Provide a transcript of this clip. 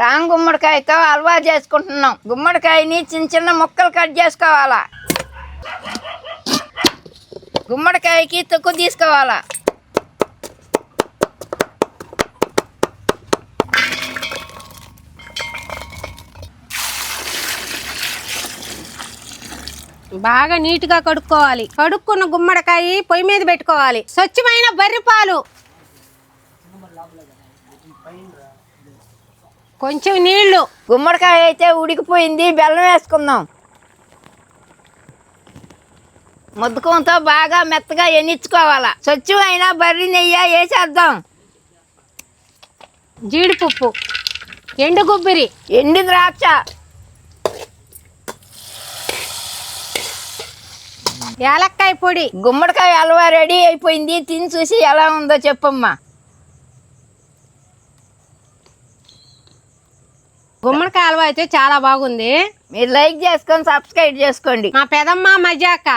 Wrong గుమ్మడికాయతో హల్వా చేసుకుంటున్నాం. గుమ్మడికాయని చిన్న చిన్న ముక్కలు కట్ చేసుకోవాలా? గుమ్మడికాయకి తొక్కు తీసుకోవాలా? బాగా నీట్గా కడుక్కోవాలి. కడుక్కున్న గుమ్మడికాయ పొయ్యి మీద పెట్టుకోవాలి. స్వచ్ఛమైన బర్రె పాలు. కొంచెం నీళ్ళు గుమ్మడికాయ అయితే ఉడికిపోయింది. బెల్లం వేసుకుందాం. ముద్దకంతో బాగా మెత్తగా ఎన్నించుకోవాలా స్వచ్ఛమైన బర్రి నెయ్యి వేసేద్దాం. జీడిపప్పు. ఎండు కొబ్బరి. ఎండు ద్రాక్ష. యాలక్కాయ పొడి. గుమ్మడికాయ హల్వా రెడీ అయిపోయింది. తిని చూసి ఎలా ఉందో చెప్పమ్మా. గుమ్మడికాయ హల్వా అయితే చాలా బాగుంది. మీరు లైక్ చేసుకొని సబ్స్క్రైబ్ చేసుకోండి. మా పెదమ్మ మజాక.